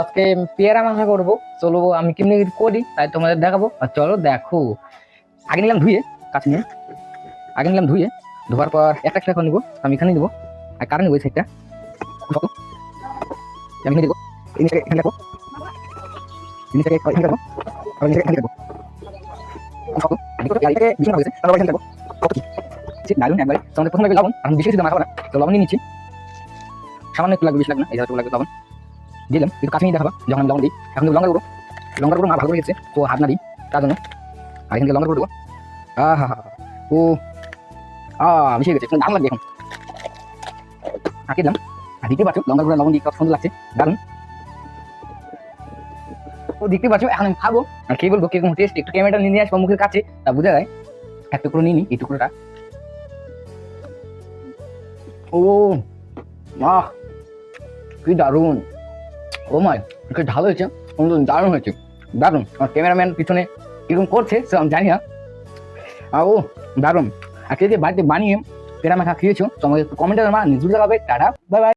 আজকে পেয়ারা মাখা করব চলো আমি কেমনি করি তাই তোমাদের দেখাবো আর চলো দেখো আগে নিলাম ধুয়ে কাছে নিয়ে আগে নিলাম ধুয়ে ধোয়ার পর একটা একটা করে নিবো আমি এখানে নিবো আর কারণ নিবো এই আমি নিচে এখানে এই এখানে দেখো দেখো আর এখানে রাখব কত কি ঠিক একবারে তোমাদের প্রথমে লবণ আমি বেশি কিছু না তো লবণ নিয়ে নিচ্ছি সামান্য একটু লাগবে, বেশি লাগবে না? এই লাগবে লবণ দিলাম। একটু কাছে দেখাবা, যখন আমি লবণ দিই। এখন দেবো লঙ্কা গুঁড়ো। লঙ্কা গুঁড়ো মা ভালো গেছে তো হাত না দিই, তার জন্য। আর এখানে লঙ্কা গুঁড়ো দেবো। আহা, হা হা ও, আ, মিশে গেছে। দারুণ লাগবে এখন। আঁকে দিলাম? আর দেখতে পাচ্ছ, লঙ্কা গুঁড়ো লবণ দিয়ে কত সুন্দর লাগছে। দারুণ। ও, দেখতে পাচ্ছ, এখন আমি খাব। আর খেয়ে বলব, কীরকম টেস্ট একটু ক্যামেরাটা নিয়ে আসব, মুখের কাছে। তা বোঝা যায়। এক টুকরো নিই নি, এই টুকরোটা। ও আহ কি দারুণ। ও মায় এটা ঝাল হয়েছে অন্তত দারুণ হয়েছে। দারুণ, আমার ক্যামেরাম্যান পিছনে কীরকম করছে সে আমি জানি না। ও, দারুণ। আর কে বাড়িতে বানিয়ে পেরা মাখা খেয়েছো তোমাকে আমাকে কমেন্টে আমার নিজুর দেখাবে টাটা বাই বাই